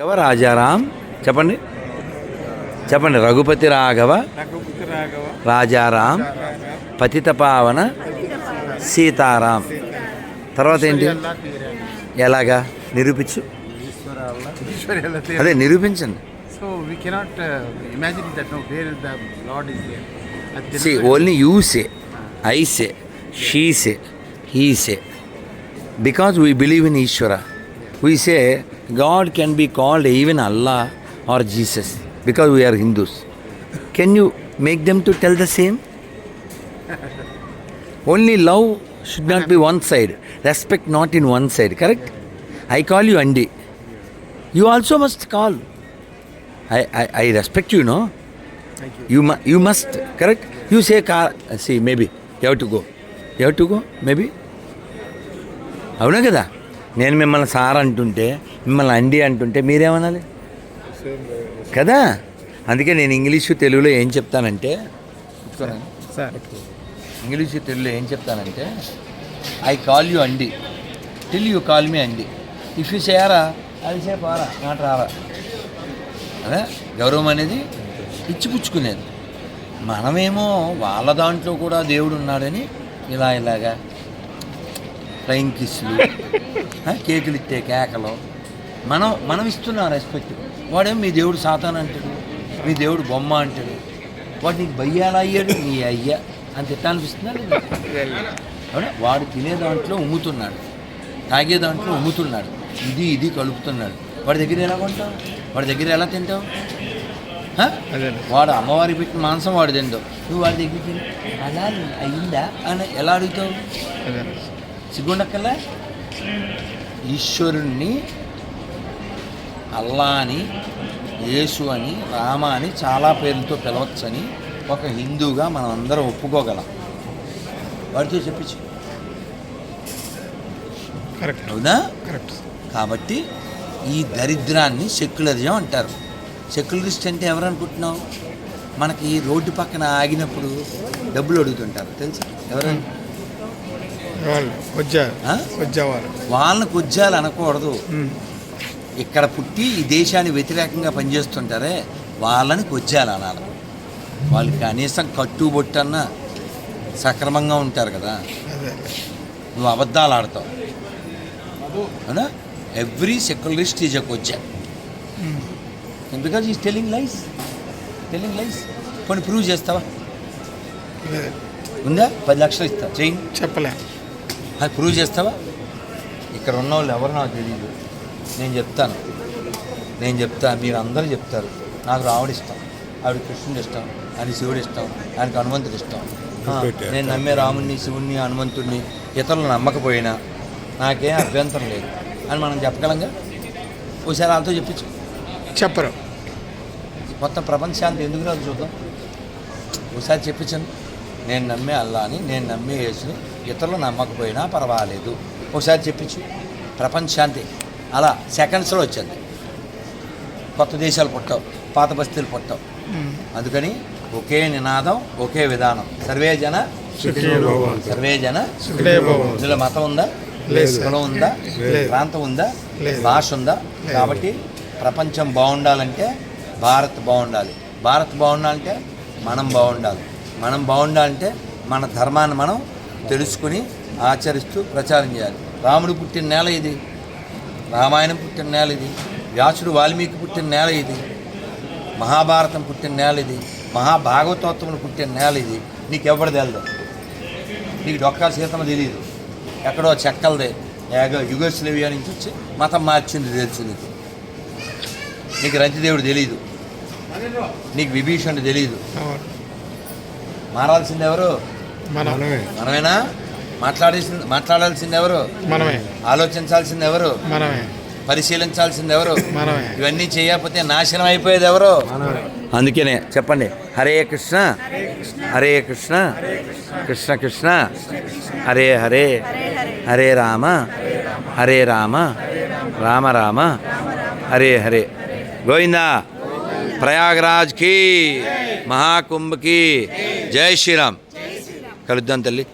రాఘవ రాజారాం. చెప్పండి. చెప్పండి. రఘుపతి రాఘవ రాజారాం పతిత పావన సీతారాం. తర్వాత ఏంటి? ఎలాగా? నిరూపించు. అదే నిరూపించండి. So we cannot imagine that nowhere the lord is see only you say I say she say he say because we believe in Ishwara we say God can be called even Allah or Jesus because we're Hindus can you make them to tell the same only love should not be one side respect not in one side correct I call you అండి you also must call I I respect you no thank you you mu- you must correct you say car see maybe you have to go you have to go maybe అవునా కదా నేను మిమ్మల్ని sir అంటుంటే మిమ్మల్ని అండి అంటుంటే మీరేమనాలి? కదా? అందుకే నేను ఇంగ్లీషు తెలుగులో ఏం చెప్తానంటే ఇంగ్లీషు తెలుగులో ఏం చెప్తానంటే ఐ కాల్ యూ అండి. టిల్ యూ కాల్ మీ అండి. ఇఫ్ యూ సేరా అది సే పారా నాట్ రారా. అదే? గౌరవం అనేది ఇచ్చిపుచ్చుకునేది మనమేమో వాళ్ళ దాంట్లో కూడా దేవుడు ఉన్నాడని ఇలా ఇలాగా ఫ్లయింగ్ కిస్లు కేకులు ఇచ్చే కేకలు. మనం మనం ఇస్తున్నాం రెస్పెక్ట్ వాడేమో మీ దేవుడు సాతాన్ అంటాడు మీ దేవుడు బొమ్మ అంటాడు. వాడు నీకు బయ్యాలా అయ్యాడు? నీ అయ్యా. అని తిట్టా అనిపిస్తుందా లేదా? అవునా? వాడు తినే దాంట్లో ఉమ్ముతున్నాడు. తాగే దాంట్లో ఉమ్ముతున్నాడు. ఇది ఇది కలుపుతున్నాడు. వాడి దగ్గర ఎలా కొంటావు? వాడి దగ్గర ఎలా తింటావు? హ? అదే. వాడు అమ్మవారి పెట్టిన మాంసం వాడు తింటావు. నువ్వు వాడి దగ్గర తిని అలా అయిందా అని ఎలా అడుగుతావు? సిగ్గుండక్కల్లా ఈశ్వరుణ్ణి అల్లా అని యేసు అని రామ అని చాలా పేర్లతో పిలవచ్చని ఒక హిందూగా మనం అందరం ఒప్పుకోగలం వాడితో చెప్పించు. కరెక్ట్. అవునా? కరెక్ట్. కాబట్టి ఈ దరిద్రాన్ని సెక్యులరిజం అంటారు. సెక్యులరిస్ట్ అంటే ఎవరు అనుకుంటున్నావు మనకి రోడ్డు పక్కన ఆగినప్పుడు డబ్బులు అడుగుతుంటారు. తెలుసా? ఎవరు వాళ్ళు వాళ్ళని కొజ్జాలు అనకూడదు. ఇక్కడ పుట్టి ఈ దేశాన్ని వ్యతిరేకంగా పనిచేస్తుంటారే వాళ్ళని కొజ్జాలు అనాలి. వాళ్ళు కనీసం కట్టుబొట్టన్నా సక్రమంగా ఉంటారు కదా. నువ్వు అబద్ధాలు ఆడతావు. అవునా? Every secularist is a కొజ్జా. Because is telling lies telling lies కొన్ని ప్రూవ్ చేస్తావా? ఉందా? పది లక్షలు ఇస్తా. చెయ్యి. చెప్పలే. అది ప్రూవ్ చేస్తావా? ఇక్కడ ఉన్న వాళ్ళు ఎవరు నాకు తెలియదు నేను చెప్తాను. నేను చెప్తా మీరు అందరూ చెప్తారు. నాకు రాముడు ఇష్టం. ఆవిడ కృష్ణుడు ఇష్టం. ఆయన శివుడు ఇష్టం. ఆయనకు హనుమంతుడు ఇష్టం. నేను నమ్మే రాముడిని శివుణ్ణి హనుమంతుడిని ఇతరులు నమ్మకపోయినా నాకేం అభ్యంతరం లేదు. అని మనం చెప్పగలంగా? ఒకసారి వాళ్ళతో చెప్పించు. చెప్పరు. మొత్తం ప్రపంచాంతి ఎందుకు రాదు చూద్దాం. ఒకసారి చెప్పించండి. నేను నమ్మే అల్లాని నేను నమ్మే యేసుని ఇతరులు నమ్మకపోయినా పర్వాలేదు. ఒకసారి చెప్పించు. ప్రపంచాంతి. అలా సెకండ్స్లో వచ్చింది కొత్త దేశాలు పుట్టావు. పాత బస్తీలు పుట్టావు. అందుకని ఒకే నినాదం ఒకే విధానం. సర్వే జన సర్వే జన ఇందులో మతం ఉందా? లేదు. కులం ఉందా? లేదు. ప్రాంతం ఉందా? లేదు. భాష ఉందా. కాబట్టి ప్రపంచం బాగుండాలంటే భారత్ బాగుండాలి. భారత్ బాగుండాలంటే మనం బాగుండాలి. మనం బాగుండాలంటే మన ధర్మాన్ని మనం తెలుసుకుని ఆచరిస్తూ ప్రచారం చేయాలి. రాముడు పుట్టిన నేల ఇది. రామాయణం పుట్టిన నేల ఇది. వ్యాసుడు వాల్మీకి పుట్టిన నేల ఇది. మహాభారతం పుట్టిన నేల ఇది. మహాభాగవతోత్తములు పుట్టిన నేల ఇది. నీకెవరు తెలదు. నీకు డొక్కా సీతమ్మ తెలియదు ఎక్కడో చెక్కలదే. ఏగో యుగోస్లేవియా నుంచి వచ్చి మతం మార్చింది తెలుసు నీకు. నీకు రంతిదేవుడు తెలియదు నీకు విభీషణుడు తెలియదు అవును. మారాల్సింది ఎవరు? మనం మనమేనా? మాట్లాడేసింది మాట్లాడాల్సింది ఎవరు? మనమే. ఆలోచించాల్సింది ఎవరు మనమే. పరిశీలించాల్సింది ఎవరు మనమే. ఇవన్నీ చేయకపోతే నాశనం అయిపోయేది ఎవరు? అందుకనే చెప్పండి. హరే కృష్ణ. హరే కృష్ణ. కృష్ణ కృష్ణ. హరే హరే. హరే రామ. హరే రామ. రామ రామ. హరే హరే. గోవిందా. ప్రయాగరాజ్కి. మహాకుంభ్కి. జై శ్రీరామ్. ಕಳೆದಂತಲ್ಲಿ